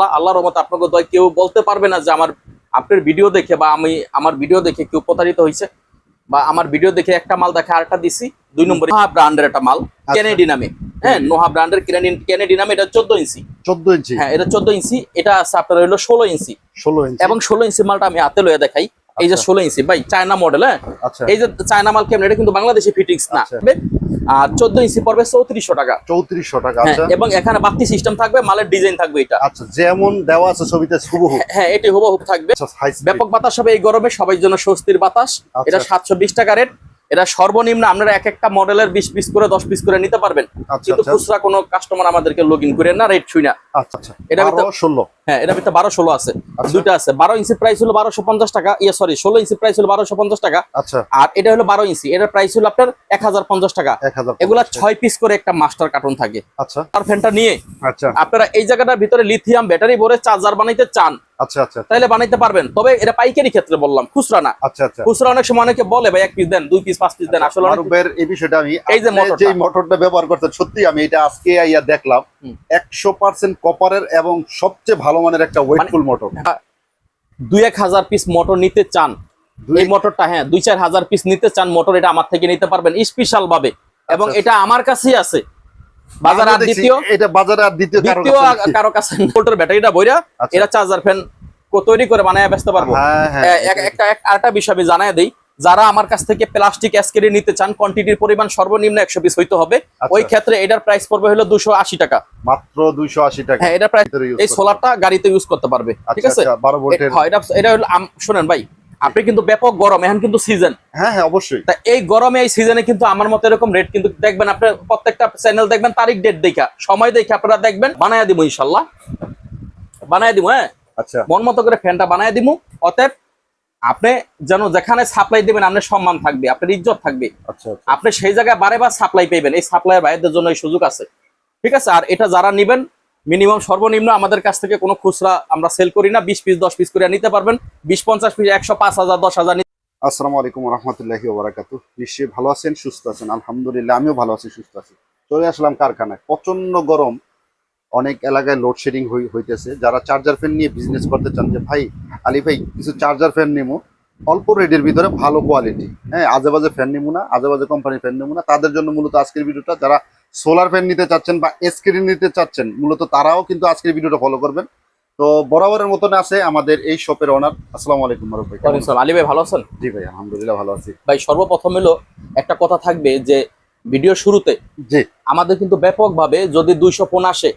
ইনশাল্লাহ আল্লাহ রহমত আপনাকে দয় কেউ বলতে পারবে না যে আমার আপনার ভিডিও দেখে বা আমি আমার ভিডিও দেখে কেউ প্রতারিত হয়েছে বা আমার ভিডিও দেখে একটা মাল দেখে আরেকটা দিছি দুই নম্বর নোহা ব্র্যান্ডের একটা মাল কেনেডি নামে। হ্যাঁ নোহা ব্র্যান্ডের কেনেডি কেনেডি নামে এটা চোদ্দ ইঞ্চি। চোদ্দ ইঞ্চি। হ্যাঁ এটা চোদ্দ ইঞ্চি এটা আছে আপনার হলো ষোলো ইঞ্চি। ষোলো ইঞ্চি। এবং ষোলো ইঞ্চি মালটা আমি হাতে লয়ে দেখাই। এই যে আচ্ছা। ষোলো ইঞ্চি ভাই চায়না মডেল হ্যাঁ? আচ্ছা। এই যে চায়না মাল কেমন? এটা কিন্তু বাংলাদেশে ফিটিংস না আচ্ছা। আর চোদ্দ ইঞ্চি পড়বে চৌত্রিশশো টাকা। চৌত্রিশশো টাকা হ্যাঁ, এবং এখানে বাতি সিস্টেম থাকবে মালের ডিজাইন থাকবে এটা। আচ্ছা যেমন দেওয়া আছে ছবিতে হুবহু। হ্যাঁ এটি হুবহুব থাকবে। ব্যাপক বাতাস হবে এই গরমে সবাই জন্য স্বস্তির বাতাস। এটা সাতশো বিশ টাকা রেট এটা সর্বনিম্ন আপনারা এক একটা মডেলের বিশ পিস করে দশ পিস করে নিতে পারবেন। আচ্ছা কিন্তু আচ্ছা। খুচরা কোনো কাস্টমার আমাদেরকে লগ ইন করে না রেট ছুই না। আচ্ছা এটা বারো ষোলো। হ্যাঁ এটা ভিতরে বারো ষোলো আছে। দুইটা আছে। বারো ইঞ্চি প্রাইস হলো বারোশো পঞ্চাশ টাকা। ইয়ে সরি ষোলো ইঞ্চি প্রাইস হলো বারোশো পঞ্চাশ টাকা। আচ্ছা। আর এটা হলো বারো ইঞ্চি এটার প্রাইস হলো আপনার এক হাজার পঞ্চাশ টাকা। এগুলা ছয় পিস করে একটা মাস্টার কার্টুন থাকে। আচ্ছা। আর ফ্যানটা নিয়ে আচ্ছা। আপনারা এই জায়গাটার ভিতরে লিথিয়াম ব্যাটারি ভরে চার্জার বানাইতে চান। আচ্ছা আচ্ছা তাইলে বানাইতে পারবেন। তবে এটা পাইকারি ক্ষেত্রে বললাম খুচরা না। আচ্ছা আচ্ছা। খুচরা অনেক সময় অনেকে বলে ভাই এক পিস দেন দুই পিস পাঁচ পিস দেন। আসলে অনেক- এই বিষয়টা আমি এই যে যে মোটরটা ব্যবহার সত্যি আমি এটা আজকে আইয়া দেখলাম। হুম। একশো পার্সেন্ট কপারের এবং সবচেয়ে ভালো মানের একটা ওয়েটফুল মোটর দুই এক হাজার পিস মোটর নিতে চান। এই মোটরটা হ্যাঁ দুই চার হাজার পিস নিতে চান মোটর এটা আমার থেকে নিতে পারবেন স্পেশাল ভাবে এবং আচ্ছা, এটা আমার কাছেই আছে। বাজার আর দ্বিতীয়? এটা বাজারে আর দ্বিতীয় দ্বিতীয় কারও কাছে মোটর ব্যাটারিটা বইরা আচ্ছা। এটা চার্জার ফ্যান তৈরি করে বানায় বেচতে পারব। হ্যাঁ হ্যাঁ একটা আরেকটা বিষয় আমি জানাই দেই যারা আমার কাছ থেকে প্লাস্টিক অ্যাসকেরি নিতে চান কোয়ান্টিটির পরিমাণ সর্বনিম্ন একশো পিস হইতে হবে। আচ্ছা। ওই ক্ষেত্রে এটার প্রাইস পড়বে হলো দুশো আশি টাকা। মাত্র দুইশো আশি টাকা। হ্যাঁ এটার প্রাইস এই সোলারটা গাড়িতে ইউজ করতে পারবে ঠিক আচ্ছা আছে? ভোল্টের। এটা এটা হলো শোনেন ভাই আপনি কিন্তু ব্যাপক গরম এখন কিন্তু সিজন হ্যাঁ হ্যাঁ অবশ্যই। তা এই গরমে এই সিজনে কিন্তু আমার মতো এরকম রেট কিন্তু দেখবেন আপনার প্রত্যেকটা চ্যানেল দেখবেন তারিখ ডেট দেখা। সময় দেখে আপনারা দেখবেন বানায় দিব ইনশাল্লাহ। বানায় দিব হ্যাঁ? আচ্ছা। মন মতো করে ফ্যানটা বানায় দিব অতএব আপনি যেন যেখানে সাপ্লাই দিবেন আপনার সম্মান থাকবে আপনার ইজ্জত থাকবে। আচ্ছা আচ্ছা। আপনি সেই জায়গায় বারে বার সাপ্লাই পাইবেন এই সাপ্লাই বাইরের জন্য এই সুযোগ আছে। ঠিক আছে? আর এটা যারা নিবেন মিনিমাম সর্বনিম্ন আমাদের কাছ থেকে কোনো খুচরা আমরা সেল করি না। বিশ পিস দশ পিস করে নিতে পারবেন। বিশ, পঞ্চাশ পিস একশো, পাঁচ হাজার, দশ হাজার আসসালামু আলাইকুম রহমতুল্লাহি ওবরাকাতু। নিশ্চয়ই ভালো আছেন, সুস্থ আছেন? আলহামদুলিল্লাহ, আমিও ভালো আছি, সুস্থ আছি। চলে আসলাম কারখানায়। প্রচণ্ড গরম। অনেক এলাকায় লোডশেডিং হইতেছে। যারা চার্জার ফ্যান নিয়ে বিজনেস করতে চান যে, ভাই, আলী ভাই, কিছু চার্জার ফ্যান নিবো অল্প রেটের ভিতরে ভালো কোয়ালিটি হ্যাঁ আজে বাজে ফ্যান নিবো না আজে বাজে কোম্পানির ফ্যান নিবো না। তাদের জন্য মূলত আজকের ভিডিওটা। যারা সোলার ফ্যান নিতে চাচ্ছেন বা স্ক্রিন নিতে চাচ্ছেন মূলত তারাও কিন্তু আজকের ভিডিওটা ফলো করবেন। তো বরাবরের মতন আছে আমাদের এই শপের ওনার আসসালামু আলাইকুম মারুফ ভাই? আলী ভাই ভালো আছেন? জি ভাই আলহামদুলিল্লাহ ভালো আছি। ভাই সর্বপ্রথম হলো একটা কথা থাকবে যে ভিডিও শুরুতে জি। আমাদের কিন্তু ব্যাপকভাবে যদি দুইশো ফোন আসে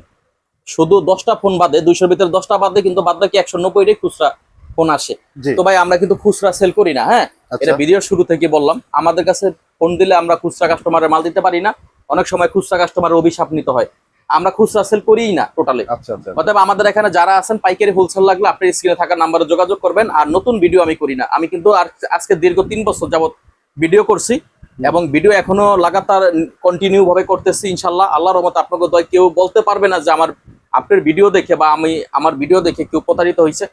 শুধু দশটা ফোন বাদে দুইশোর ভিতরে দশটা বাদে কিন্তু বাদ বাকি একশো নব্বইটাই খুচরা ফোন আসে। তো ভাই আমরা কিন্তু খুচরা সেল করি না হ্যাঁ? আচ্ছা। এটা ভিডিওর শুরু থেকে বললাম। আমাদের কাছে ফোন দিলে আমরা খুচরা কাস্টমারের মাল দিতে পারি না। অনেক সময় খুচরা কাস্টমারের অভিশাপ নিতে হয়। আমরা খুচরা সেল করিই না টোটালি আচ্ছা আচ্ছা অতএব আমাদের এখানে যারা আছেন পাইকারি হোলসেল লাগলে আপনার স্ক্রিনে থাকা নাম্বারে যোগাযোগ করবেন। আর নতুন ভিডিও আমি করি না। আমি কিন্তু আর আজকে দীর্ঘ তিন বছর যাবত ভিডিও করছি এবং ভিডিও এখনও লাগাতার কন্টিনিউ ভাবে করতেছি ইনশাল্লাহ। আল্লাহর রহমতে আপনাকে দয় কেউ বলতে পারবে না যে আমার আপনার ভিডিও দেখে বা আমি আমার ভিডিও দেখে কেউ প্রতারিত হয়েছে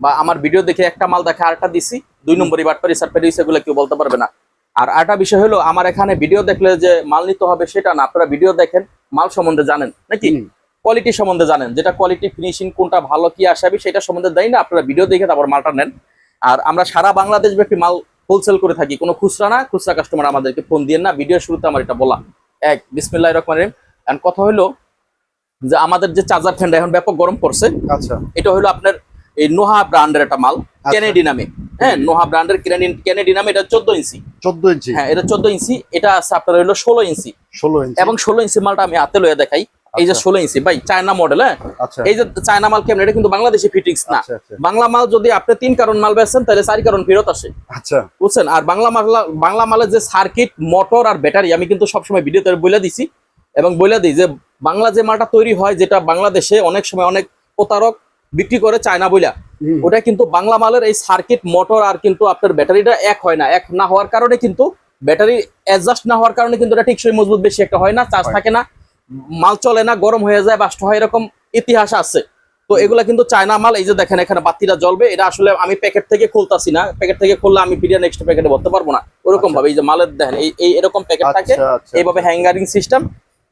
বা আমার ভিডিও দেখে একটা মাল দেখে আরেকটা দিছি। দুই নম্বরই বাটপারি সাটপারি হয়েছে এগুলো কেউ বলতে পারবে না। আর আরেকটা বিষয় হলো আমার এখানে ভিডিও দেখলে যে মাল নিতে হবে সেটা না আপনারা ভিডিও দেখেন মাল সম্বন্ধে জানেন নাকি? কোয়ালিটি সম্বন্ধে জানেন যেটা কোয়ালিটি ফিনিশিং কোনটা ভালো কি আসাবি সেটা সম্বন্ধে দেয় না আপনারা ভিডিও দেখে তারপর মালটা নেন। আর আমরা সারা বাংলাদেশ ব্যাপী মাল হোলসেল করে থাকি কোনো খুচরা না খুচরা কাস্টমার আমাদেরকে ফোন দিয়ে না ভিডিও শুরুতে আমার এটা বলা। এক বিসমিল্লাহ রহিম। And কথা হলো যে আমাদের যে চার্জার ফ্যানটা এখন ব্যাপক গরম পড়ছে আচ্ছা। এটা হলো আপনার এই নোহা ব্র্যান্ডের একটা মাল আচ্ছা। কেনেডি নামে। হ্যাঁ নোহা ব্র্যান্ডের কেনেডি কেনেডি নামে এটা চোদ্দ ইঞ্চি। চোদ্দ ইঞ্চি। হ্যাঁ এটা চোদ্দ ইঞ্চি এটা আপনার হলো ষোলো ইঞ্চি। ষোলো ইঞ্চি। এবং ষোলো ইঞ্চি মালটা আমি হাতে লয়ে দেখাই। এই যে আচ্ছা। ষোলো ইঞ্চি ভাই চায়না মডেল হ্যাঁ? আচ্ছা। এই যে চায়না মাল কেমন এটা কিন্তু বাংলাদেশি ফিটিংস না। বাংলা মাল যদি আপনি তিন কারণ মাল বেচছেন তাহলে চারি কারণ ফেরত আসে। আচ্ছা। বুঝছেন? আর বাংলা মাল বাংলা মালের যে সার্কিট মোটর আর ব্যাটারি আমি কিন্তু সবসময় ভিডিওতে বলে দিছি। এবং বলে দিই যে বাংলা যে মালটা তৈরি হয় যেটা বাংলাদেশে অনেক সময় অনেক প্রতারক বিক্রি করে চায়না বইলা। ওটা কিন্তু বাংলা মালের এই সার্কিট মোটর আর কিন্তু আপনার ব্যাটারিটা এক হয় না। এক না হওয়ার কারণে কিন্তু ব্যাটারি অ্যাডজাস্ট না হওয়ার কারণে কিন্তু এটা টিকসই মজবুত বেশি একটা হয় না চার্জ থাকে না। মাল চলে না গরম হয়ে যায় বাস্ট হয় এরকম ইতিহাস আছে। তো এগুলা কিন্তু চায়না মাল এই যে দেখেন এখানে বাতিটা জ্বলবে এটা আসলে আমি প্যাকেট থেকে খুলতাছি না। প্যাকেট থেকে খুললে আমি ফিরিয়ে নেক্সট প্যাকেটে ভরতে পারব না। ওরকম আচ্ছা। ভাবে এই যে মালের দেখেন এই এরকম প্যাকেট থাকে। আচ্ছা। আচ্ছা এইভাবে হ্যাঙ্গারিং সিস্টেম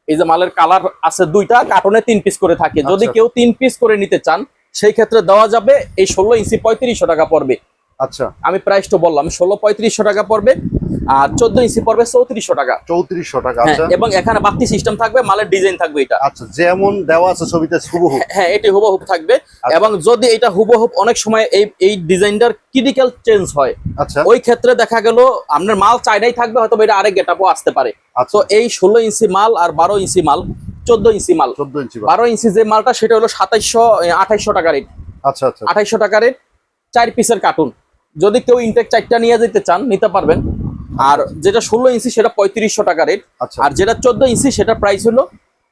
এই যে মালের কালার আছে দুইটা কার্টনে তিন পিস করে থাকে। যদি আচ্ছা। কেউ তিন পিস করে নিতে চান সেই ক্ষেত্রে দেওয়া যাবে এই ষোলো ইঞ্চি পঁয়ত্রিশশো টাকা পড়বে। আচ্ছা। আমি প্রাইসটা বললাম ষোলো পঁয়ত্রিশশো টাকা পড়বে আর চোদ্দ ইঞ্চি পড়বে চৌত্রিশশো টাকা। চৌত্রিশশো টাকা হ্যাঁ আচ্ছা। এবং এখানে বাড়তি সিস্টেম থাকবে মালের ডিজাইন থাকবে এটা। আচ্ছা যেমন দেওয়া আছে ছবিতে হুবহু। হ্যাঁ এটি হুবহুব থাকবে। আচ্ছা। এবং যদি এটা হুবহুব অনেক সময় এই এই ডিজাইনটার ক্রিটিক্যাল চেঞ্জ হয় আচ্ছা। ওই ক্ষেত্রে দেখা গেল আপনার মাল চাইনাই থাকবে হয়তো এটা আরেক গেটাপও আসতে পারে। আচ্ছা। তো এই ষোলো ইঞ্চি মাল আর বারো ইঞ্চি মাল চোদ্দ ইঞ্চি মাল। চোদ্দ ইঞ্চি বারো ইঞ্চি যে মালটা সেটা হলো সাতাইশশো আঠাইশশো টাকা রেট। আচ্ছা আচ্ছা। আঠাইশশো টাকা রেট চার পিসের কার্টুন যদি কেউ ইনটেক চারটা নিয়ে যেতে চান নিতে পারবেন। আর যেটা ষোলো ইঞ্চি সেটা পঁয়ত্রিশশো টাকা রেট। আচ্ছা। আর যেটা চোদ্দ ইঞ্চি সেটা প্রাইস হলো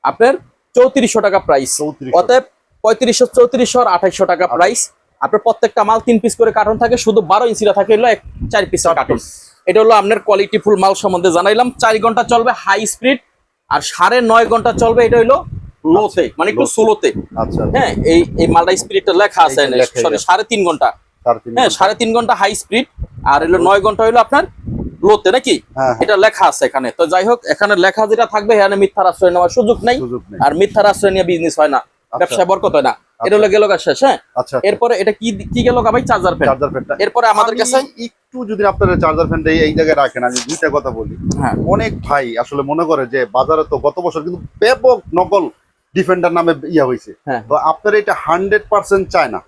আপনার চৌত্রিশশো টাকা প্রাইস অতএব পঁয়ত্রিশশো চৌত্রিশশো আর আঠাইশশো টাকা আচ্ছা। প্রাইস আপনার প্রত্যেকটা মাল তিন পিস করে কার্টন থাকে শুধু বারো ইঞ্চিটা থাকে হলো এক চার পিসের কার্টন এটা হলো আপনার কোয়ালিটি ফুল মাল সম্বন্ধে জানাইলাম। চার ঘণ্টা চলবে হাই স্পিড আর সাড়ে নয় ঘণ্টা চলবে এটা হলো লোতে মানে একটু। স্লোতে আচ্ছা। হ্যাঁ এই এই মালটা স্পিডটা লেখা আছে সরি সাড়ে তিন ঘণ্টা। হ্যাঁ সাড়ে তিন ঘণ্টা হাই স্পিড আর হলো নয় ঘণ্টা হইল আপনার লোতে নাকি? হ্যাঁ হ্যাঁ, এটা লেখা আছে এখানে। তো যাই হোক এখানে লেখা যেটা থাকবে এখানে মিথ্যার আশ্রয় নেওয়ার সুযোগ নাই। নেই। আর মিথ্যার আশ্রয় নিয়ে বিজনেস হয় না। ব্যবসা বরকত হয় না। এটা হলো গেল শেষ হ্যাঁ? আচ্ছা এরপরে এটা কি কি গেল ভাই? Charger fan. চার্জার ফ্যানটা। এরপরে আমাদের কাছে একটু যদি আপনারা চার্জার ফ্যানটা এই জায়গায় রাখেন আমি দুইটা কথা বলি। হ্যাঁ। অনেক ভাই আসলে মনে করে যে বাজারে তো গত বছর কিন্তু ব্যাপক নকল ডিফেন্ডার নামে ইয়া হয়েছে হ্যাঁ। তো আপনার এটা হান্ড্রেড পার্সেন্ট চায় না।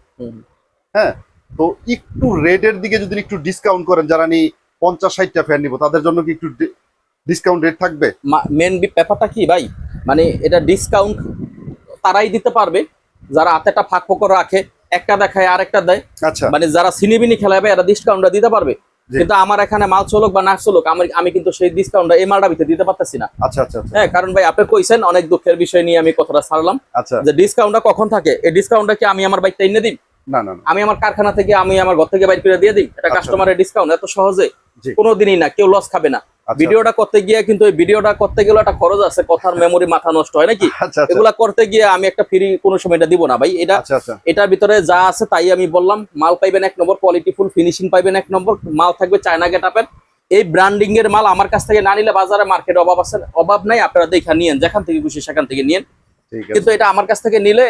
হ্যাঁ? তো একটু রেটের দিকে যদি একটু ডিসকাউন্ট করেন যারা নি পঞ্চাশ ষাটটা ফ্যান নিব তাদের জন্য কি একটু ডিসকাউন্ট রেট থাকবে? মেন ব্যাপারটা কি ভাই? মানে এটা ডিসকাউন্ট তারাই দিতে পারবে। যারা হাতেটা ফাঁক ফোকর রাখে একটা দেখায় আরেকটা দেয়। আচ্ছা। মানে যারা সিনিবিনি খেলাবে এরা ডিসকাউন্টটা দিতে পারবে। কিন্তু আমার এখানে মাল চলুক বা না চলুক আমি আমি কিন্তু সেই ডিসকাউন্টটা এই মালটা ভিতরে দিতে পারতেছি না। আচ্ছা আচ্ছা আচ্ছা। হ্যাঁ কারণ ভাই আপনি কইছেন অনেক দুঃখের বিষয় নিয়ে আমি কথাটা ছাড়লাম। আচ্ছা। যে ডিসকাউন্টটা কখন থাকে? এই ডিসকাউন্টটা কি আমি আমার বাইকটা এনে দিই? না না আমি আমার কারখানা থেকে আমি আমার ঘর থেকে বাইর করে দিয়ে দিই? এটা আচ্ছা। কাস্টমারের ডিসকাউন্ট এত সহজে। কোনোদিনই না কেউ লস খাবে না। আচ্ছা। ভিডিওটা করতে গিয়ে কিন্তু এই ভিডিওটা করতে গেলে একটা খরচ আছে কথার মেমোরি মাথা নষ্ট হয় নাকি? আচ্ছা আচ্ছা। এগুলা করতে গিয়ে আমি একটা ফ্রি কোনো সময় এটা দিব না ভাই। এটা আচ্ছা আচ্ছা। এটার ভিতরে যা আছে তাই আমি বললাম। মাল পাইবেন এক নম্বর কোয়ালিটি ফুল ফিনিশিং পাইবেন এক নম্বর। মাল থাকবে চায়না গেটাপের এই ব্র্যান্ডিং এর মাল আমার কাছ থেকে না নিলে বাজারে মার্কেট অভাব আছে অভাব নাই আপনারা দেখা নিয়েন যেখান থেকে খুশি সেখান থেকে নিয়েন। কিন্তু এটা আমার কাছ থেকে নিলে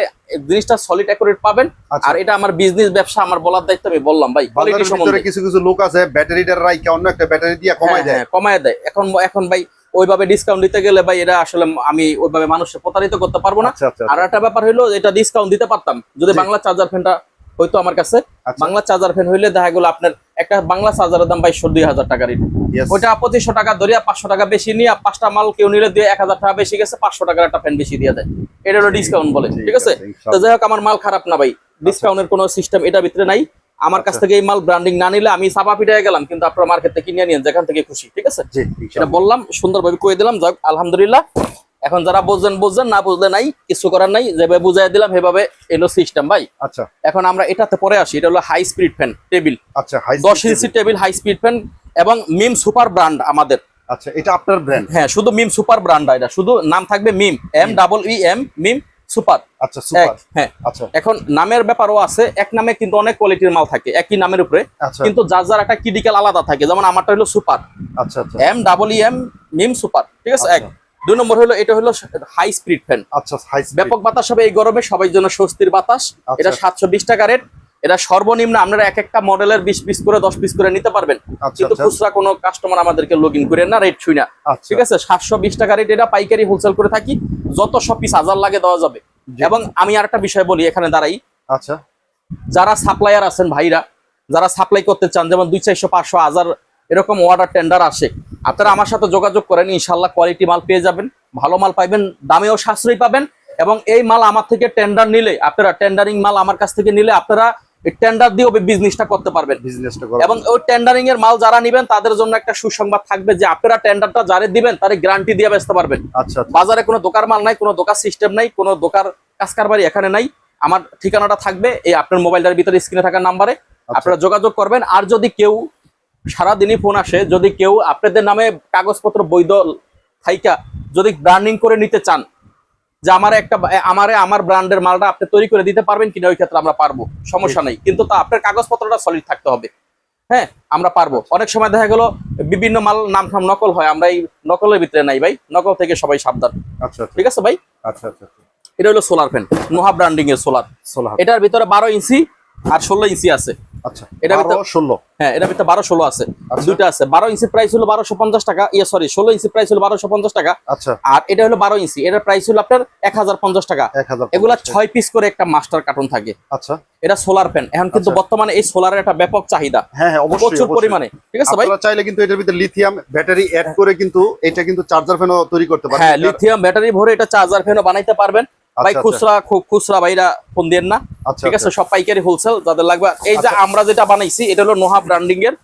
জিনিসটা সলিড অ্যাকুরেট পাবেন। আচ্ছা। আর এটা আমার বিজনেস ব্যবসা আমার বলার দায়িত্ব আমি বললাম ভাই কোয়ালিটি সম্বন্ধে। কিছু কিছু লোক আছে ব্যাটারিটার রাইকে অন্য একটা ব্যাটারি দিয়ে কমাই হ্যাঁ, দেয়। হ্যাঁ, কমায় দেয়। এখন এখন ভাই ওইভাবে ডিসকাউন্ট দিতে গেলে ভাই এটা আসলে আমি ওইভাবে মানুষকে প্রতারিত করতে পারব না। আচ্ছা আচ্ছা আর একটা ব্যাপার হলো এটা ডিসকাউন্ট দিতে পারতাম। যদি। বাংলা চার্জার ফ্যানটা হইতো আমার কাছে। বাংলা চার্জার ফ্যান হইলে দেখা গেলো আপনার একটা বাংলা চার্জারের দাম বাইশশো দুই হাজার টাকা রেট। ওইটা পঁচিশশো টাকা ধরিয়া পাঁচশো টাকা বেশি নিয়ে পাঁচটা মাল কেউ নিলে দিয়ে এক হাজার টাকা বেশি গেছে পাঁচশো টাকার একটা ফ্যান বেশি দিয়ে দেয়। এটা হলো ডিসকাউন্ট বলে ঠিক আছে? তো যাই হোক আমার মাল খারাপ না ভাই। ডিসকাউন্টের কোনো সিস্টেম এটা ভিতরে নাই। আমার কাছ আচ্ছা। থেকে এই মাল ব্র্যান্ডিং না নিলে আমি চাপা পিটাই গেলাম কিন্তু আপনার মার্কেট থেকে কিনে নিন যেখান থেকে খুশি ঠিক আছে? ইনশাআল্লাহ। বললাম সুন্দরভাবে কয়ে দিলাম যাক আলহামদুলিল্লাহ। এখন যারা বুঝলেন বুঝলেন না বুঝলে নাই কিছু করার নাই যেভাবে বুঝাই দিলাম সেভাবে এলো সিস্টেম ভাই। আচ্ছা। এখন আমরা এটাতে পরে আসি এটা হলো হাই স্পিড ফ্যান টেবিল আচ্ছা হাই দশ inch table high speed fan এবং মিম সুপার ব্র্যান্ড আমাদের। আচ্ছা এটা আপনার ব্র্যান্ড হ্যাঁ শুধু মিম সুপার ব্র্যান্ড এটা শুধু নাম থাকবে Meem M double E M Meem super আচ্ছা সুপার হ্যাঁ। আচ্ছা। এখন নামের ব্যাপারও আছে এক নামে কিন্তু অনেক কোয়ালিটির মাল থাকে একই নামের উপরে। আচ্ছা। কিন্তু যার যার একটা ক্রিটিক্যাল আলাদা থাকে যেমন আমারটা হলো সুপার আচ্ছা আচ্ছা। M double E M Meem super ঠিক আছে? এক। আচ্ছা। দুই নম্বর হলো এটা হলো হাই স্পিড ফ্যান আচ্ছা হাই ব্যাপক বাতাস হবে এই গরমে সবাই জন্য স্বস্তির বাতাস। আচ্ছা। এটা সাতশো বিশ টাকা রেট এটা সর্বনিম্ন আপনারা এক একটা মডেলের বিশ পিস করে দশ পিস করে নিতে পারবেন। আচ্ছা কিন্তু আচ্ছা খুচরা কোনো কাস্টমার আমাদেরকে লগ ইন করেন না রেট ছুই না। ঠিক আছে? সাতশো বিশ টাকা রেট এটা পাইকারি হোলসেল করে থাকি। যত সব পিস হাজার লাগে দেওয়া যাবে। এবং আমি আর একটা বিষয় বলি এখানে দাঁড়াই। আচ্ছা। যারা সাপ্লায়ার আছেন ভাইরা যারা সাপ্লাই করতে চান যেমন দুই চারশো পাঁচশো হাজার এরকম অর্ডার টেন্ডার আসে। আপনারা আমার সাথে যোগাযোগ করেন ইনশাল্লাহ কোয়ালিটি মাল পেয়ে যাবেন ভালো মাল পাইবেন দামেও সাশ্রয়ী পাবেন এবং এই মাল আমার থেকে টেন্ডার নিলে আপনারা টেন্ডারিং মাল আমার কাছ থেকে নিলে আপনারা টেন্ডার দিয়েও বিজনেসটা করতে পারবেন। বিজনেসটা এবং ওই টেন্ডারিং এর মাল যারা নিবেন তাদের জন্য একটা সুসংবাদ থাকবে যে আপনারা টেন্ডারটা যারে দিবেন তারে গ্যারান্টি দিয়ে বেচতে পারবেন। আচ্ছা আচ্ছা। বাজারে কোনো দোকান মাল নাই কোনো দোকান সিস্টেম নাই কোনো দোকান কাজকারবারি এখানে নাই। আমার ঠিকানাটা থাকবে এই আপনার মোবাইলটার ভিতরে স্ক্রিনে থাকা নাম্বারে আপনারা যোগাযোগ করবেন আর যদি কেউ সারাদিনই ফোন আসে। যদি কেউ আপনাদের নামে কাগজপত্র বৈধ থাইকা যদি ব্র্যান্ডিং করে নিতে চান যে আমার একটা আমারে আমার ব্র্যান্ডের মালটা আপনি তৈরি করে দিতে পারবেন কিনা ওই ক্ষেত্রে আমরা পারব। সমস্যা নেই। কিন্তু তা আপনার কাগজপত্রটা সলিড থাকতে হবে। হ্যাঁ আমরা পারব। অনেক সময় দেখা গেল বিভিন্ন মাল নাম ঠাম নকল হয়। আমরা এই নকলের ভিতরে নাই ভাই। নকল থেকে সবাই সাবধান। আচ্ছা আচ্ছা। ঠিক আছে ভাই? আচ্ছা আচ্ছা আচ্ছা। এটা হলো সোলার ফ্যান নোহা ব্র্যান্ডিং এর সোলার সোলার এটার ভিতরে বারো ইঞ্চি আর ষোলো ইঞ্চি আছে। আচ্ছা এটা ষোলো। হ্যাঁ এটার ভিতরে বারো ষোলো আছে। আচ্ছা। দুইটা আছে। বারো ইঞ্চি প্রাইস হলো বারোশো পঞ্চাশ টাকা। ইয়ে সরি ষোলো ইঞ্চি প্রাইস হলো বারোশো পঞ্চাশ টাকা। আচ্ছা। আর এটা হলো বারো ইঞ্চি। এটার প্রাইস হলো আপনার এক হাজার পঞ্চাশ টাকা। এগুলা ছয় পিস করে একটা মাস্টার কার্টুন থাকে। আচ্ছা। এটা সোলার ফ্যান এখন কিন্তু আচ্ছা। বর্তমানে এই সোলারের একটা ব্যাপক চাহিদা। হ্যাঁ হ্যাঁ প্রচুর। পরিমাণে। ঠিক আছে ভাই? চাইলে কিন্তু এটার ভিতরে লিথিয়াম ব্যাটারি অ্যাড করে কিন্তু এটা কিন্তু চার্জার ফ্যানও তৈরি করতে পারেন হ্যাঁ লিথিয়াম ব্যাটারি ভরে এটা চার্জার ফ্যানও বানাইতে পারবেন। ভাই আচ্ছা, খুচরা খু- খুচরা ভাইরা ফোন দেন না। আচ্ছা ঠিক আছে সব পাইকারি হোলসেল যাদের লাগবে। এই যে আচ্ছা। আমরা যেটা বানাইছি এটা হলো নোহা ব্র্যান্ডিং এর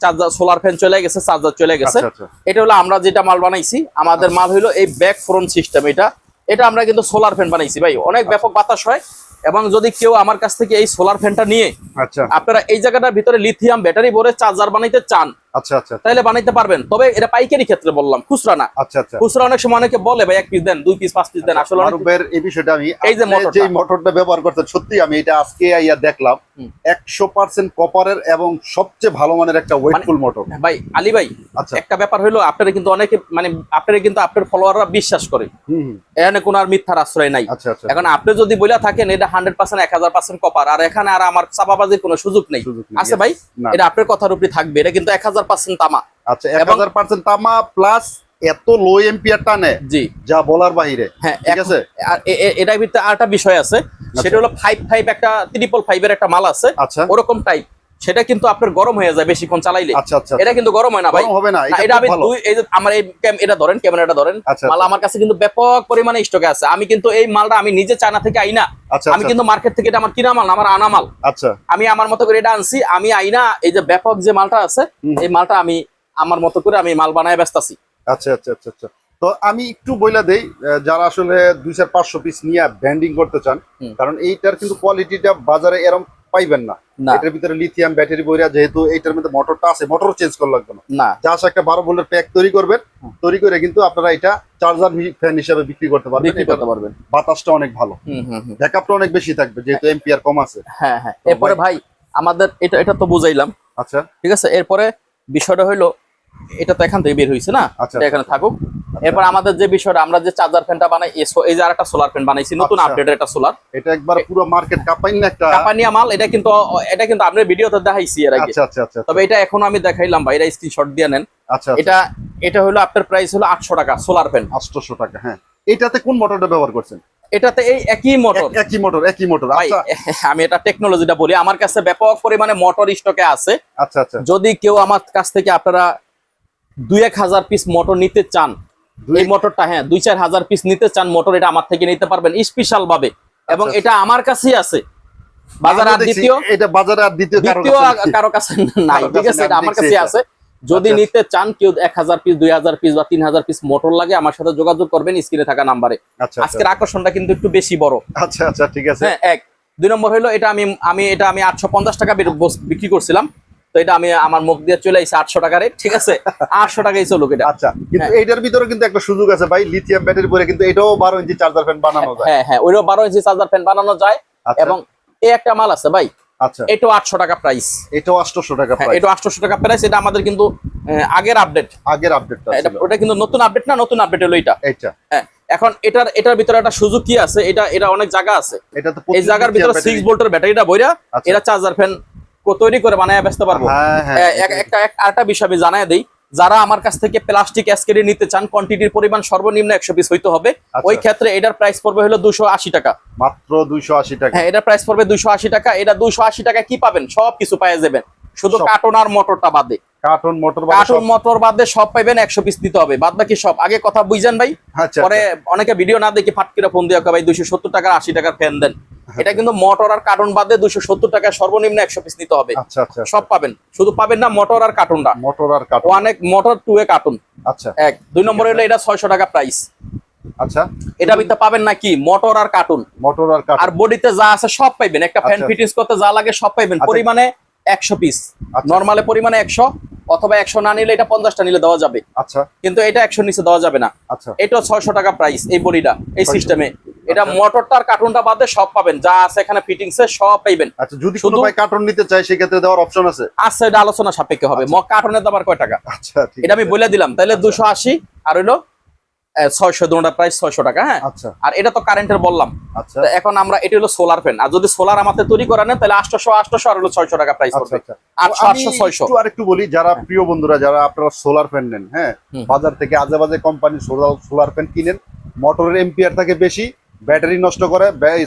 চার্জার সোলার ফ্যান চলে গেছে চার্জার চলে গেছে। আচ্ছা আচ্ছা। এটা হলো আমরা যেটা মাল বানাইছি আমাদের মাল হলো এই ব্যাক ফ্রন্ট সিস্টেম এটা। এটা আমরা কিন্তু সোলার ফ্যান বানাইছি ভাই। অনেক ব্যাপক বাতাস হয় এবং যদি কেউ আমার কাছ থেকে এই সোলার ফ্যানটা নিয়ে আচ্ছা। আপনারা এই জায়গাটার ভিতরে লিথিয়াম ব্যাটারি ভরে চার্জার বানাইতে চান আচ্ছা আচ্ছা। তাহলে বানাইতে পারবেন। তবে এটা পাইকারি ক্ষেত্রে বললাম খুচরা না। আচ্ছা আচ্ছা। খুচরা অনেক সময় অনেকে বলে ভাই এক পিস দেন দুই পিস পাঁচ পিস দেন। আসলে এই বিষয়টা আমি এই যে মোটরটা। যে মোটরটা ব্যবহার করতেন সত্যি আমি এটা আজকে আইয়া দেখলাম। একশো পার্সেন্ট কপারের এবং সবচেয়ে ভালো মানের একটা ওয়েটফুল মোটর ভাই আলী ভাই আচ্ছা। একটা ব্যাপার হলো আপনারা কিন্তু অনেকে মানে আপনারা কিন্তু আপনার ফলোয়াররা বিশ্বাস করে। এখানে কোনো আর মিথ্যার আশ্রয় নাই। আচ্ছা আচ্ছা। এখন আপনি যদি বলে থাকেন এটা হান্ড্রেড পার্সেন্ট এক হাজার পার্সেন্ট কপার আর এখানে আর আমার চাপাবাজির কোনো সুযোগ নেই। আছে ভাই? এটা আপনার কথার উপরে থাকবে। এটা কিন্তু এক হাজার পার্সেন্ট তামা। আচ্ছা এক হাজার পার্সেন্ট তামা প্লাস এত লো এম্পিয়ার টানে জি। যা বলার বাহিরে হ্যাঁ ঠিক আছে? আর এটার ভিতরে আরেকটা বিষয় আছে সেটা হলো ফাইভ ফাইভ একটা ট্রিপল ফাইভের একটা মাল আছে। আচ্ছা। ওরকম টাইপ সেটা কিন্তু আপনার গরম হয়ে যায় বেশিক্ষণ চালাইলে। আচ্ছা আচ্ছা এটা কিন্তু গরম হয় না ভাই। হবে না এটা আমি দুই এই যে আমার এই ক্যাম- এটা ধরেন ক্যামেরাটা ধরেন। আচ্ছা, মাল আচ্ছা। আমার কাছে কিন্তু ব্যাপক পরিমাণে স্টকে আছে। আমি কিন্তু এই মালটা আমি নিজে চায়না থেকে আইনা। আচ্ছা আমি আচ্ছা। কিন্তু মার্কেট থেকে এটা আমার কিনা মাল আমার আনা মাল। আচ্ছা। আমি আমার মতো করে এটা আনছি। আমি আইনা এই যে ব্যাপক যে মালটা আছে এই মালটা আমি আমার মতো করে আমি মাল বানায় ব্যস্ত আছি। আচ্ছা আচ্ছা আচ্ছা আচ্ছা। তো আমি একটু বইলা দেই যারা আসলে দুই চার পাঁচশো পিস নিয়ে ব্যান্ডিং করতে চান। কারণ এইটার কিন্তু কোয়ালিটিটা বাজারে এরম পাইবেন না। এটার ভিতরে লিথিয়াম ব্যাটারি বইরা যেহেতু এটার মধ্যে মোটরটা আছে মোটর চেঞ্জ করা লাগবে না। না। জাস্ট একটা বারো ভোল্টের প্যাক তৈরি করবেন তৈরি করে কিন্তু আপনারা এটা চার্জার ফ্যান হিসাবে বিক্রি করতে পারবেন। বিক্রি করতে পারবেন। বাতাসটা অনেক ভালো। হুম হুম হুম। ব্যাকআপটা অনেক বেশি থাকবে যেহেতু এম্পিয়ার কম আছে। হ্যাঁ হ্যাঁ। এরপরে ভাই আমাদের এটা এটা তো বুঝাইলাম। আচ্ছা। ঠিক আছে? এরপরে বিষয়টা হইল এটা তো এখান থেকে বের হয়েছে না? আচ্ছা, এখানে থাকুক। এরপর আমাদের যে বিষয়টা আমরা যে চার্জার ফ্যানটা বানাই এই এই যে আরেকটা সোলার ফ্যান বানাইছি নতুন আচ্ছা। আপডেটের একটা সোলার এটা একবার পুরো মার্কেট কাপাইন না একটা? কাপানিয়া মাল এটা কিন্তু এটা কিন্তু আপনার ভিডিওতে দেখাইছি এর আগে। আচ্ছা আচ্ছা আচ্ছা তবে এটা এখনও আমি দেখাইলাম ভাই এটা স্ক্রিনশট দিয়ে নেন। আচ্ছা এটা এটা হলো আপনার প্রাইস হলো আটশো টাকা সোলার ফ্যান আটশোশো টাকা হ্যাঁ। এটাতে কোন মোটরটা ব্যবহার করছেন? এটাতে এই একই মোটর একই মোটর একই মোটর আচ্ছা। আমি এটা টেকনোলজিটা বলি আমার কাছে ব্যাপক পরিমাণে মোটর স্টকে আছে। আচ্ছা আচ্ছা। যদি কেউ আমার কাছ থেকে আপনারা দুই এক হাজার পিস মোটর নিতে চান। দুই- এই মোটরটা হ্যাঁ দুই চার হাজার পিস নিতে চান মোটর এটা আমার থেকে নিতে পারবেন স্পেশাল ভাবে এবং আচ্ছা, এটা আমার কাছেই আছে। বাজার আর দ্বিতীয় এটা বাজারে আর দ্বিতীয় দ্বিতীয় কারও কাছে নাই ঠিক আছে? এটা আমার কাছে আছে। যদি আচ্ছা, নিতে চান কেউ এক হাজার পিস দুই হাজার পিস বা তিন হাজার পিস মোটর লাগে আমার সাথে যোগাযোগ করবেন স্ক্রিনে থাকা নাম্বারে। আচ্ছা আচ্ছা। আজকের আকর্ষণটা কিন্তু একটু বেশি বড়। আচ্ছা আচ্ছা ঠিক আছে। হ্যাঁ এক। দুই নম্বর হলো এটা আমি আমি এটা আমি আটশো পঞ্চাশ টাকা বিক্রি করছিলাম। তো এটা আমি আমার মুখ দিয়ে চলে আসছে আটশো টাকা রেট ঠিক আছে? আটশো টাকাই চলুক এটা। আচ্ছা কিন্তু হ্যাঁ। এইটার ভিতরে কিন্তু একটা সুযোগ আছে ভাই লিথিয়াম ব্যাটারি পরে কিন্তু এটাও বারো ইঞ্চি চার্জার ফ্যান বানানো যায়। হ্যাঁ হ্যাঁ ওইটাও বারো ইঞ্চি চার্জার ফ্যান বানানো যায়। আচ্ছা, এবং এই একটা মাল আছে ভাই আচ্ছা। এটাও আটশো টাকা প্রাইস এটাও আটশোশো টাকা হ্যাঁ প্রাইস এটা আটশো টাকা প্রাইস এটা আমাদের কিন্তু আগের আপডেট আগের আপডেটটা এটা ওটা কিন্তু নতুন আপডেট না নতুন আপডেট হলো এটা। এইটা। হ্যাঁ এখন এটার এটার ভিতরে একটা সুযোগ কি আছে? এটা এটা অনেক জায়গা আছে। এটা এই জায়গার ভিতরে সিক্স ভোল্টের ব্যাটারিটা বইরা। এরা চার্জার ফ্যান তৈরি করে বানায় বেচতে পারব। হ্যাঁ হ্যাঁ একটা এক- বিষয় আমি জানাই দেই। যারা আমার কাছ থেকে প্লাস্টিক এসকেডি নিতে চান কোয়ান্টিটির পরিমাণ সর্বনিম্ন একশো পিস হইতে হবে। আচ্ছা। ওই ক্ষেত্রে এটার প্রাইস পড়বে হলো দুশো আশি টাকা। মাত্র দুইশো আশি টাকা। হ্যাঁ এটার প্রাইস পড়বে দুশো আশি টাকা। এটা দুশো আশি টাকা কি পাবেন? সব কিছু পাওয়া যাবেন। শুধু। কার্টন আর মোটরটা বাদে। কার্টন মোটর কার্টন মোটর বাদে সব পাইবেন একশো পিস দিতে হবে। বাদ বাকি সব। আগে কথা বুঝছেন ভাই। আচ্ছা পরে অনেকে ভিডিও না দেখে ফাটকিরা ফোন দিয়ে ভাই দুশো সত্তর টাকা আশি টাকার ফ্যান দেন। এটা কিন্তু মোটর আর কার্টন বাদে দুশো সত্তর টাকা সর্বনিম্ন একশো পিস নিতে হবে। আচ্ছা আচ্ছা সব পাবেন। শুধু পাবেন না মোটর আর কার্টুনটা মোটর আর কার্টন এক মোটর টু এ কার্টুন আচ্ছা। এক। দুই নম্বর হলো এটা ছয়শো টাকা প্রাইস আচ্ছা। এটা ভিতরে পাবেন না কি? মোটর আর কার্টুন মোটর আর আর বডিতে যা আছে সব পাইবেন। একটা ফ্যান আচ্ছা। ফিটিংস করতে যা লাগে সব পাইবেন। আচ্ছা। পরিমাণে একশো পিস আচ্ছা। নর্মালে পরিমাণে একশো অথবা একশো না নিলে এটা পঞ্চাশটা নিলে দেওয়া যাবে। আচ্ছা। কিন্তু এটা একশো নিচে দেওয়া যাবে না। আচ্ছা। এটা ছয়শো টাকা প্রাইস এই বডিটা এই সিস্টেমে এটা আচ্ছা। মোটরটার কার্টুনটা বাদে সব পাবেন। যা আছে এখানে ফিটিংসে সব পাইবেন। আচ্ছা যদি কোনো শুধু- ভাই কার্টন নিতে চায় সেক্ষেত্রে দেওয়ার অপশন আছে? আচ্ছা এটা আলোচনা সাপেক্ষে হবে। কার্টুনের দাম আর কয় টাকা? আচ্ছা ঠিক এটা আমি বলে দিলাম। তাহলে দুশো আশি আর হইল ছয়শো দুটা প্রাইস ছয়শো টাকা হ্যাঁ? আচ্ছা। আর এটা তো কারেন্টের বললাম। আচ্ছা। এখন আমরা এটা হলো সোলার ফ্যান আর যদি সোলার আমাদের তৈরি করে নেন তাহলে আটশোশো আটশোশো আর হলো ছয়শো টাকা প্রাইস আচ্ছা পড়বে। আটশো ছয়শো। একটু বলি যারা প্রিয় বন্ধুরা যারা আপনারা সোলার ফ্যান নেন হ্যাঁ? বাজার থেকে কোম্পানির সোলার ফ্যান কিনেন মোটরের এম্পিয়ার থাকে বেশি ব্যাটারি নষ্ট করে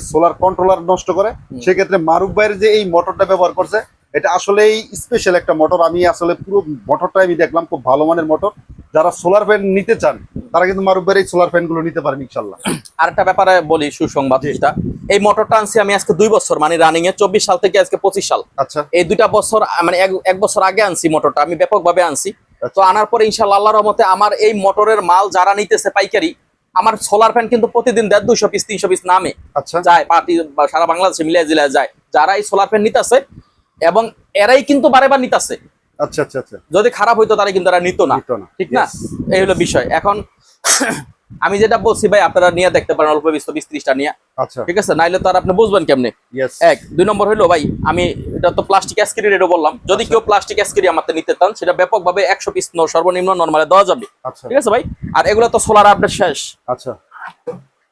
সোলার কন্ট্রোলার নষ্ট করে সেক্ষেত্রে মারুফ ভাইয়ের যে এই মোটরটা ব্যবহার করছে এটা আসলেই স্পেশাল একটা মোটর আমি আসলে পুরো মোটরটা আমি দেখলাম খুব ভালো মানের মোটর যারা সোলার ফ্যান নিতে চান তারা কিন্তু মারুফ ভাইয়ের এই সোলার ফ্যানগুলো নিতে পারেন ইনশাল্লাহ আরেকটা ব্যাপারে বলি সুসংবাদ। যেটা। এই মোটরটা আনছি আমি আজকে দুই বছর মানে রানিং এ চব্বিশ সাল থেকে আজকে পঁচিশ সাল। আচ্ছা। এই দুইটা বছর মানে এক- বছর আগে আনছি মোটরটা আমি ব্যাপকভাবে আনছি। তো আচ্ছা। আনার পরে ইনশাল্লাহ আল্লাহর রহমতে আমার এই মোটরের মাল যারা নিতেছে পাইকারি আমার সোলার ফ্যান কিন্তু প্রতিদিন দেড় দুইশো পিস তিনশো পিস নামে। আচ্ছা। যায় পার্টি সারা বাংলাদেশে মিলিয়ে জিলায় যায়। যারা এই সোলার ফ্যান নিতেছে এবং এরাই কিন্তু বারে বার নিতেছে। আচ্ছা আচ্ছা আচ্ছা। যদি খারাপ হইতো তারা কিন্তু এরা নিত না। না। ঠিক না. এই হলো বিষয়। এখন আমি যেটা বলছি ভাই আপনারা নিয়ে দেখতে পারেন অল্প বিশ বিশ ত্রিশটা নিয়ে। আচ্ছা। ঠিক আছে? নাইলে তো আর আপনি বুঝবেন কেমনে? এক। দুই নম্বর হইল ভাই আমি এটা তো প্লাস্টিক অ্যাসকিরি রেটও বললাম। যদি কেউ প্লাস্টিক অ্যাসকিরি আমাদের নিতে চান সেটা ব্যাপকভাবে একশো পিস সর্বনিম্ন নর্মালে দেওয়া যাবে। আচ্ছা। ঠিক আছে ভাই? আর এগুলো তো সোলার আপডেট শেষ। আচ্ছা।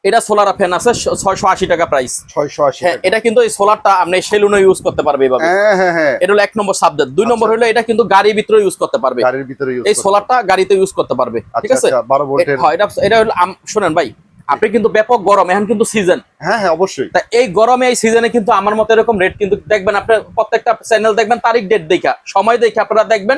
এটা সোলার ফ্যান আছে ছয়শো আশি টাকা প্রাইস ছয়শো আশি হ্যাঁ এটা কিন্তু এই সোলারটা আপনি সেলুনে ইউজ করতে পারবে এভাবে। হ্যাঁ হ্যাঁ হ্যাঁ। এটা হলো এক নম্বর সাবজেক্ট দুই নম্বর হলো এটা কিন্তু গাড়ির ভিতরে ইউজ করতে পারবে। গাড়ির ভিতরে এই সোলারটা গাড়িতে ইউজ করতে পারবে ঠিক আচ্ছা আছে? আচ্ছা বারো হয়, এটা এটা হলো শোনেন ভাই আপনি কিন্তু ব্যাপক গরম এখন কিন্তু সিজন হ্যাঁ হ্যাঁ অবশ্যই। তা এই গরমে এই সিজনে কিন্তু আমার মতো এরকম রেট কিন্তু দেখবেন আপনার প্রত্যেকটা চ্যানেল দেখবেন তারিখ ডেট দেখা। সময় দেখে আপনারা দেখবেন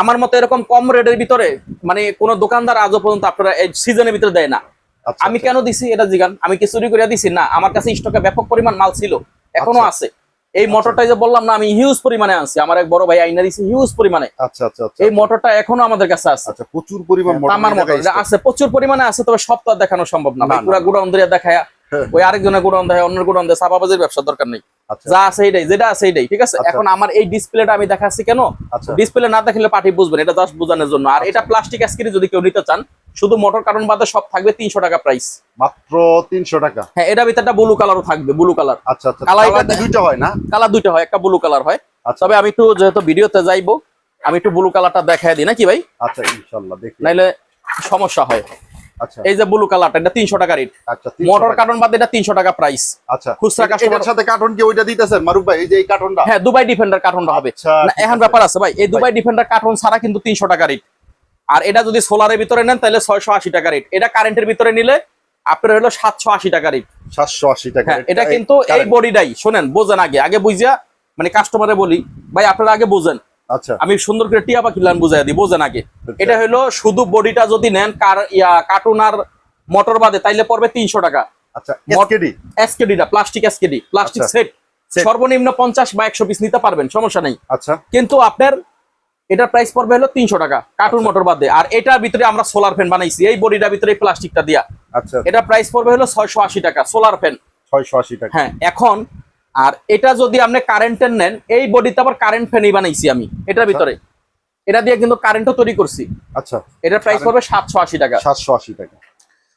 আমার মতো এরকম কম রেটের ভিতরে মানে কোনো দোকানদার আজও পর্যন্ত আপনারা এই সিজনের ভিতরে দেয় না। আচ্ছা আমি আচ্ছা। কেন দিছি এটা জিগান? আমি কি চুরি করে দিছি? না আমার কাছে স্টকে ব্যাপক পরিমাণ মাল ছিল এখনও আচ্ছা। আছে। এই মোটরটা যে বললাম না আমি হিউজ পরিমাণে আছি আমার এক বড় ভাই আইনা দিছি হিউজ পরিমাণে। আচ্ছা আচ্ছা আচ্ছা। এই মোটরটা এখনও আমাদের কাছে আছে। আচ্ছা প্রচুর পরিমাণ মোটর আমার মোটর আছে প্রচুর পরিমাণে আছে তবে সব তো দেখানো সম্ভব না। পুরো দিয়ে দেখায়া হ্যাঁ। ওই আরেকজনের গোডাউন দেখায় অন্যের গোডাউন দেয় সাপাবাজির ব্যবসা দরকার নেই। আচ্ছা যা আছে এইটাই যেটা আছে এইটাই ঠিক আছে? আচ্ছা। এখন আমার এই ডিসপ্লেটা আমি দেখাচ্ছি কেন? আচ্ছা। ডিসপ্লে না দেখলে পার্টি বুঝবেন এটা জাস্ট বোঝানোর জন্য। আর এটা প্লাস্টিক স্ক্রিন যদি কেউ নিতে চান শুধু মোটর কারণ বাদে সব থাকবে তিনশো টাকা প্রাইস মাত্র তিনশো টাকা? হ্যাঁ এটা ভিতরটা ব্লু কালারও থাকবে ব্লু কালার আচ্ছা আচ্ছা। কালার দুইটা হয় না? কালার দুইটা হয় একটা ব্লু কালার হয়। আচ্ছা। তবে আমি একটু যেহেতু ভিডিওতে যাইবো আমি একটু ব্লু কালারটা দেখাই দিই নাকি ভাই? আচ্ছা ইনশাল্লাহ দেখি। নাইলে সমস্যা হয়। আচ্ছা এই যে ব্লু কালারটা এটা তিনশো টাকা রেট আচ্ছা মোটর কার্টন বাদে এটা তিনশো টাকা প্রাইস আচ্ছা খুচরা সাথে কার্টন কি ওইটা দিতেছেন? মারুফ ভাই এই যে এই কার্টনটা হ্যাঁ দুবাই ডিফেন্ডার কার্টনটা হবে। আচ্ছা না এখন ব্যাপার আছে ভাই এই দুবাই ডিফেন্ডার কার্টন ছাড়া কিন্তু তিনশো টাকা রেট আর এটা যদি সোলারের ভিতরে নেন তাহলে ছয়শো আশি টাকা রেট এটা কারেন্টের ভিতরে নিলে আপনার হলো সাতশো আশি টাকা রেট সাতশো আশি টাকা হ্যাঁ এটা কিন্তু এই বডিটাই শোনেন বোঝেন আগে। আগে বুঝিয়া মানে কাস্টমারে বলি ভাই আপনারা আগে বোঝেন। আচ্ছা। আমি সুন্দর করে টিয়া পাখি লাইন বুঝাই দিই বোঝেন আগে। আচ্ছা। এটা হলো শুধু বডিটা যদি নেন কার ইয়া কার্টুন আর মোটর বাদে তাইলে পড়বে তিনশো টাকা। আচ্ছা মট- এসকেডি এসকেডিটা প্লাস্টিক এসকেডি প্লাস্টিক আচ্ছা। সেট সর্বনিম্ন পঞ্চাশ বা একশো পিস নিতে পারবেন সমস্যা নেই। আচ্ছা। কিন্তু আপনার এটার প্রাইস পড়বে হলো তিনশো টাকা কার্টুন আচ্ছা। মোটর বাদে। আর এটার ভিতরে আমরা সোলার ফ্যান বানাইছি এই বডিটার ভিতরে প্লাস্টিকটা দিয়া। আচ্ছা। এটা প্রাইস পড়বে হলো ছয়শো আশি টাকা সোলার ফ্যান ছয়শো আশি টাকা। হ্যাঁ এখন আর এটা যদি আপনি কারেন্টের নেন এই বডিতে আবার কারেন্ট ফ্যানই বানাইছি আমি এটার ভিতরে। এটা দিয়ে কিন্তু কারেন্টও তৈরি করছি। আচ্ছা। এটার প্রাইস পড়বে সাতশো আশি টাকা। সাতশো আশি টাকা।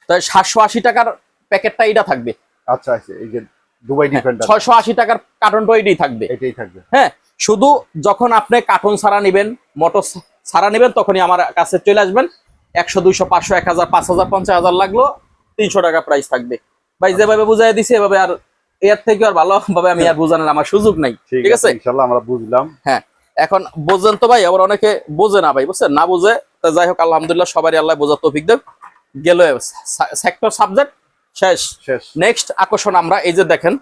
তাই সাতশো আশি টাকার প্যাকেটটা এটা থাকবে। আচ্ছা আচ্ছা এই যে দুবাই ডিফেন্ডার ছয়শো আশি টাকার কার্টনটা এটাই থাকবে। এটাই থাকবে। হ্যাঁ শুধু যখন আপনি কার্টন ছাড়া নেবেন মোটর ছাড়া নেবেন তখনই আমার কাছে চলে আসবেন। একশো দুইশো পাঁচশো এক হাজার পাঁচ হাজার পঞ্চাশ হাজার লাগল তিনশো টাকা প্রাইস থাকবে। ভাই যেভাবে বুঝাই দিছি এভাবে আর এর থেকে আর ভালো ভাবে আমি আর বোঝানোর আমার সুযোগ নাই ঠিক আছে ইনশাল্লাহ আমরা বুঝলাম। হ্যাঁ এখন বোঝেন তো ভাই আবার অনেকে বোঝে না ভাই বুঝছেন? না বুঝে তা যাই হোক আলহামদুলিল্লাহ সবারই আল্লাহ বোঝার তৌফিক দেব গেল সেক্টর সাবজেক্ট শেষ। শেষ। নেক্সট আকর্ষণ আমরা এই যে দেখেন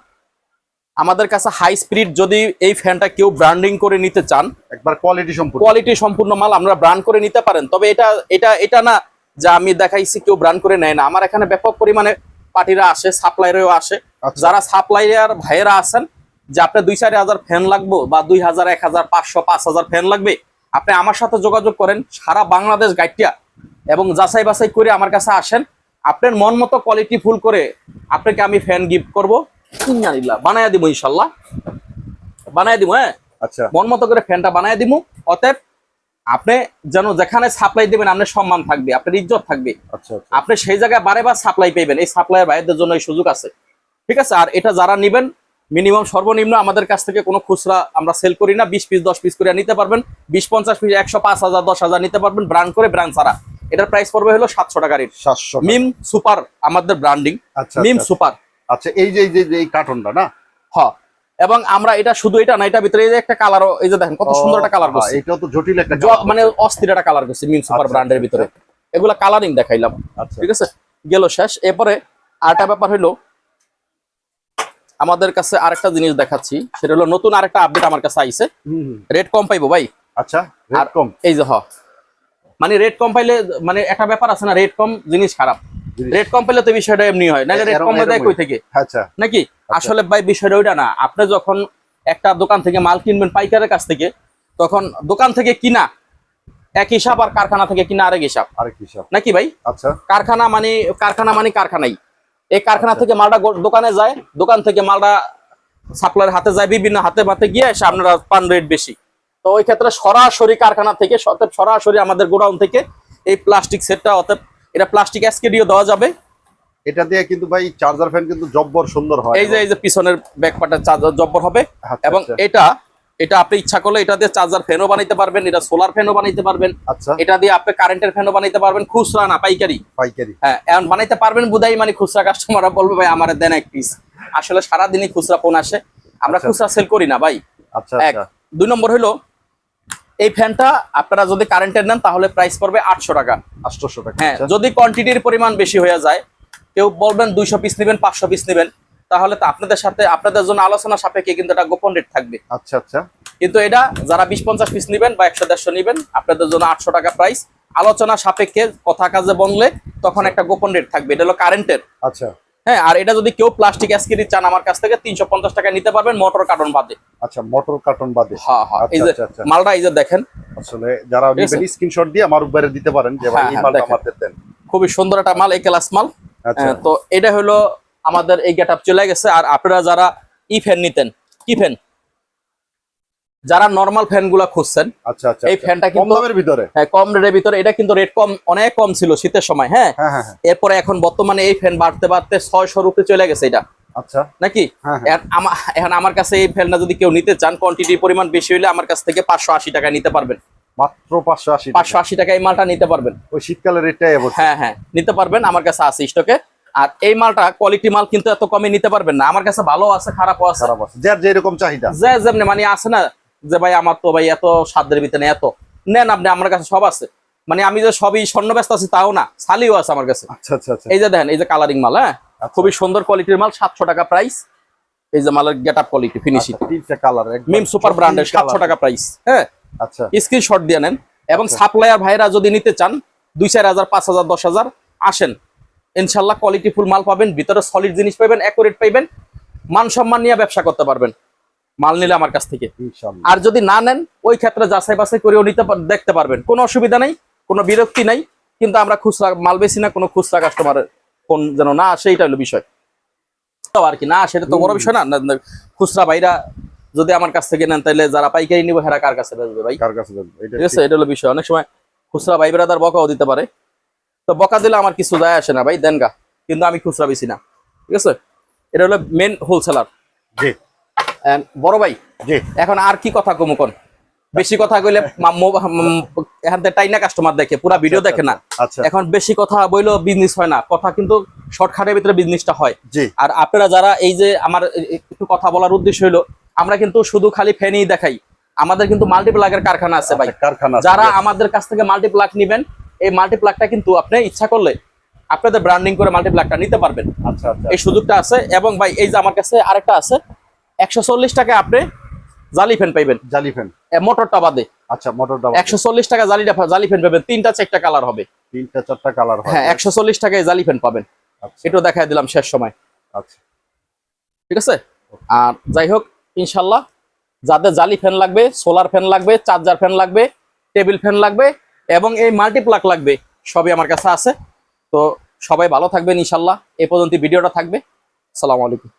আমাদের কাছে হাই স্পিড যদি এই ফ্যানটা কেউ ব্র্যান্ডিং করে নিতে চান একবার কোয়ালিটি সম্পূর্ণ। কোয়ালিটি সম্পূর্ণ মাল আমরা ব্র্যান্ড করে নিতে পারেন। তবে এটা এটা এটা না যে আমি দেখাইছি কেউ ব্র্যান্ড করে নেয় না। আমার এখানে ব্যাপক পরিমাণে পার্টিরা আসে সাপ্লাইয়ারও আসে। যারা সাপ্লাইয়ার ভাইয়েরা আছেন যে আপনার দুই চার হাজার ফ্যান লাগবে বা দুই হাজার এক হাজার পাঁচশো পাঁচ হাজার ফ্যান লাগবে আপনি আমার সাথে যোগাযোগ করেন সারা বাংলাদেশ গাইডটা এবং যাচাই বাছাই করে আমার কাছে আসেন। আপনার মন মতো কোয়ালিটি ফুল করে আপনাকে আমি ফ্যান গিফট করব। ইনশাআল্লাহ বানায় দিব ইনশাল্লাহ। বানায় দিব হ্যাঁ? আচ্ছা। মন মতো করে ফ্যানটা বানায় দিমু অতএব আপনি যেন যেখানে সাপ্লাই দেবেন আপনার সম্মান থাকবে আপনার ইজ্জত থাকবে। আচ্ছা আচ্ছা। আপনি সেই জায়গায় বারে বার সাপ্লাই পেবেন এই সাপ্লাইয়ের বাইরের জন্য এই সুযোগ আছে। ঠিক আছে? আর এটা যারা নেবেন মিনিমাম সর্বনিম্ন আমাদের কাছ থেকে কোনো খুচরা আমরা সেল করি না। বিশ পিস দশ পিস করে নিতে পারবেন। বিশ পঞ্চাশ পিস একশো পাঁচ হাজার দশ হাজার নিতে পারবেন ব্র্যান্ড করে ব্র্যান্ড ছাড়া। এটার প্রাইস পড়বে হলো সাতশো টাকা রেট সাতশো মিম সুপার আমাদের ব্র্যান্ডিং আচ্ছা মিম আচ্ছা, সুপার। আচ্ছা এই যে এই যে যে এই কার্টনটা না? হ। এবং আমরা এটা শুধু এটা না এটা ভিতরে এই যে একটা কালারও এই যে দেখেন কত সুন্দর একটা কালার করছে। এটা তো জটিল একটা মানে অস্থির একটা কালার করছে মিম সুপার ব্র্যান্ডের আচ্ছা, ভিতরে। এগুলা কালারিং দেখাইলাম। ঠিক আছে? গেল শেষ। এরপরে আরেকটা ব্যাপার হলো আমাদের কাছে আরেকটা জিনিস দেখাচ্ছি। সেটা হলো নতুন আরেকটা আপডেট আমার কাছে আইছে। রেট কম পাইবো ভাই। আচ্ছা রেট আর- কম এই যে হ। মানে রেট কম পাইলে মানে একটা ব্যাপার আছে না রেট কম জিনিস খারাপ। রেট কম পাইলে তো বিষয়টা এমনি হয় নাহলে রেট কম দেয় কই থেকে? আচ্ছা। নাকি? আসলে ভাই বিষয়টা ওইটা না। আপনি যখন একটা দোকান থেকে মাল কিনবেন পাইকারের কাছ থেকে তখন দোকান থেকে কিনা এক হিসাব আর কারখানা থেকে কিনা আরেক হিসাব। আরেক হিসাব। নাকি ভাই? আচ্ছা। কারখানা মানে কারখানা মানে কারখানাই। এই কারখানা থেকে মালটা দোকানে যায় দোকান থেকে মালটা সাপ্লাইয়ের হাতে যায় বিভিন্ন হাতে ভাতে গিয়ে এসে আপনারা পান রেট বেশি। তো ওই ক্ষেত্রে সরাসরি কারখানা থেকে সরাসরি আমাদের গোডাউন থেকে এই প্লাস্টিক সেটটা অতএব এটা প্লাস্টিক এসকেডিও দেওয়া যাবে। এটা দিয়ে কিন্তু ভাই চার্জার ফ্যান কিন্তু জব্বর সুন্দর হয় এই যে এই যে পিছনের ব্যাক পার্টের চার্জার জব্বর হবে। আচ্ছা, এবং আচ্ছা। এটা এটা আপনি ইচ্ছা করলে এটা দিয়ে চার্জার ফ্যানও বানাইতে পারবেন এটা সোলার ফ্যানও বানাইতে পারবেন। আচ্ছা। এটা দিয়ে আপনি কারেন্টের ফ্যানও বানাইতে পারবেন খুচরা না পাইকারি। পাইকারি। হ্যাঁ এখন বানাইতে পারবেন বুধাই মানে খুচরা কাস্টমাররা বলবে ভাই আমার দেন এক পিস আসলে সারাদিনই খুচরা ফোন আসে। আমরা আচ্ছা, খুচরা সেল করি না ভাই। আচ্ছা এক। আচ্ছা দুই নম্বর হলো এই ফ্যানটা আপনারা যদি কারেন্টের নেন তাহলে প্রাইস পড়বে আটশো টাকা। আটশোশো টাকা হ্যাঁ আচ্ছা। যদি কোয়ান্টিটির পরিমাণ বেশি হয়ে যায় কেউ বলবেন দুইশো পিস নেবেন পাঁচশো পিস নেবেন। তাহলে তো আপনাদের সাথে আপনাদের জন্য আলোচনা সাপেক্ষে কিন্তু এটা গোপন রেট থাকবে। আচ্ছা আচ্ছা। কিন্তু এটা যারা বিশ পঞ্চাশ পিস নেবেন বা একশো দেড়শো নেবেন আপনাদের জন্য আটশো টাকা প্রাইস আলোচনা সাপেক্ষে কথা কাজে বললে তখন একটা গোপন রেট থাকবে। এটা হলো কারেন্টের আচ্ছা। হ্যাঁ আর এটা যদি কেউ প্লাস্টিক অ্যাসকিরি চান আমার কাছ থেকে তিনশো পঞ্চাশ টাকা নিতে পারবেন মোটর কার্টন বাদে। আচ্ছা মোটর কার্টন বাদে। হ্যাঁ হ্যাঁ এই আচ্ছা, যে আচ্ছা, আচ্ছা। মালটা এই যে দেখেন। আসলে যারা নেবেন স্ক্রিনশট দিয়ে আমার উপরে দিতে পারেন যে ভাই হ্যাঁ, এই হ্যাঁ, মালটা আমাদের দেন। খুবই সুন্দর একটা মাল এই ক্লাস মাল। আচ্ছা। হ্যাঁ, তো এটা হলো আমাদের এই গেট চলে গেছে। আর আপনারা যারা ই ফ্যান নিতেন কি ফ্যান? যারা নর্মাল ফ্যানগুলা খুঁজছেন আচ্ছা আচ্ছা এই আচ্ছা। ফ্যানটা কিন্তু ভিতরে? হ্যাঁ, কম রেটের ভিতরে। এটা কিন্তু রেট কম অনেক কম ছিল শীতের সময় হ্যাঁ? হ্যাঁ হ্যাঁ হ্যাঁ। এরপরে এখন বর্তমানে এই ফ্যান বাড়তে বাড়তে ছয়শো রুপে চলে গেছে এটা। আচ্ছা। নাকি। এখন আমার কাছে এই ফ্যানটা যদি কেউ নিতে চান কোয়ান্টিটির পরিমাণ বেশি হলে আমার কাছ থেকে পাঁচশো আশি টাকায় নিতে পারবেন। মাত্র পাঁচশো আশি পাঁচশো আশি টাকা এই মালটা নিতে পারবেন। ওই শীতকালের রেটটাই হ্যাঁ হ্যাঁ নিতে পারবেন আমার কাছে আছে স্টকে আর এই মালটা কোয়ালিটি মাল কিন্তু এত কমে নিতে পারবেন না। আমার কাছে ভালো আছে খারাপও আছে। খারাপ আছে। যার যেরকম চাহিদা। যে যেমনি মানে আছে না যে ভাই আমার তো ভাই এত সাধ্যের ভিতরে এত। নেন আপনি আমার কাছে সব আছে। মানে আমি যে সবই স্বর্ণ ব্যস্ত আছি তাও না শালিও আছে আমার কাছে। আচ্ছা আচ্ছা আচ্ছা। এই যে দেখেন এই যে কালারিং মাল হ্যাঁ? খুবই সুন্দর কোয়ালিটির মাল সাতশো টাকা প্রাইস এই যে মালের গেট আপ কোয়ালিটি ফিনিশিং আচ্ছা, তিনটা কালার মিম সুপার ব্র্যান্ডের সাতশো টাকা প্রাইস হ্যাঁ? আচ্ছা। স্ক্রিনশট দিয়ে নেন। এবং আচ্ছা। সাপ্লায়ার ভাইরা যদি নিতে চান দুই চার হাজার পাঁচ হাজার দশ হাজার আসেন। ইনশাল্লাহ কোয়ালিটি ফুল মাল পাবেন ভিতরে সলিড জিনিস পাবেন অ্যাকুরেট পাইবেন মান সম্মান নিয়ে ব্যবসা করতে পারবেন। মাল নিলে আমার কাছ থেকে। আর যদি না নেন ওই ক্ষেত্রে যাচাই বাছাই করেও নিতে দেখতে পারবেন। কোনো অসুবিধা নেই কোনো বিরক্তি নাই কিন্তু আমরা খুচরা মাল বেশি না কোনো খুচরা কাস্টমারের ফোন যেন না আসে এটা হলো বিষয়। আর কি না সেটা তো বড় বিষয় না। খুচরা ভাইরা যদি আমার কাছ থেকে নেন তাহলে যারা পাইকারি নিবে হেরা কার কাছে বেচবে ভাই? কার কাছে ঠিক আছে এটা হলো বিষয়। অনেক সময় খুচরা ভাই বেড়াদার বকাও দিতে পারে। তো বকা দিলে আমার কিছু যায় আসে না ভাই দেন গা। কিন্তু আমি খুচরা বেশি না ঠিক আছে? এটা হলো মেন হোলসেলার জি। বড় ভাই জি। এখন আর কি কথা কমু কোন? বেশি কথা কইলে এখান থেকে টাইনা কাস্টমার দেখে পুরা ভিডিও আচ্ছা, দেখে না। আচ্ছা এখন বেশি কথা বইলেও বিজনেস হয় না কথা কিন্তু শর্টকাটের ভিতরে বিজনেসটা হয়। জি। আর আপনারা যারা এই যে আমার একটু কথা বলার উদ্দেশ্য হলো আমরা কিন্তু শুধু খালি ফ্যানই দেখাই। আমাদের কিন্তু মাল্টিপ্লাগের কারখানা আছে ভাই। আচ্ছা, কারখানা যারা আমাদের কাছ থেকে মাল্টিপ্লাগ নিবেন এই মাল্টিপ্লাগটা কিন্তু আপনি ইচ্ছা করলে আপনাদের ব্র্যান্ডিং করে মাল্টিপ্লাগটা নিতে পারবেন। আচ্ছা আচ্ছা। এই সুযোগটা আছে এবং ভাই এই যে আমার কাছে আরেকটা আছে একশো চল্লিশ টাকায় আপনি জালি ফ্যান পাইবেন। জালি ফ্যান এ মোটরটা বাদে। আচ্ছা মোটর দাও একশো চল্লিশ টাকা জালিটা জালি ফ্যান পাবেন তিনটা চারটা কালার হবে। তিনটা চারটা কালার হয় হ্যাঁ একশো চল্লিশ টাকায় জালি ফ্যান পাবেন। আচ্ছা। এটাও দেখাই দিলাম শেষ সময়। আচ্ছা। ঠিক আছে? আর যাই হোক ইনশাল্লাহ যাদের জালি ফ্যান লাগবে সোলার ফ্যান লাগবে চার্জার ফ্যান লাগবে টেবিল ফ্যান লাগবে এবং এই মাল্টিপ্লাক লাগবে, সবই আমার কাছে আছে। তো সবাই ভালো থাকবেন, ইনশাল্লাহ। এ পর্যন্ত ভিডিওটা থাকবে। সালামু আলাইকুম।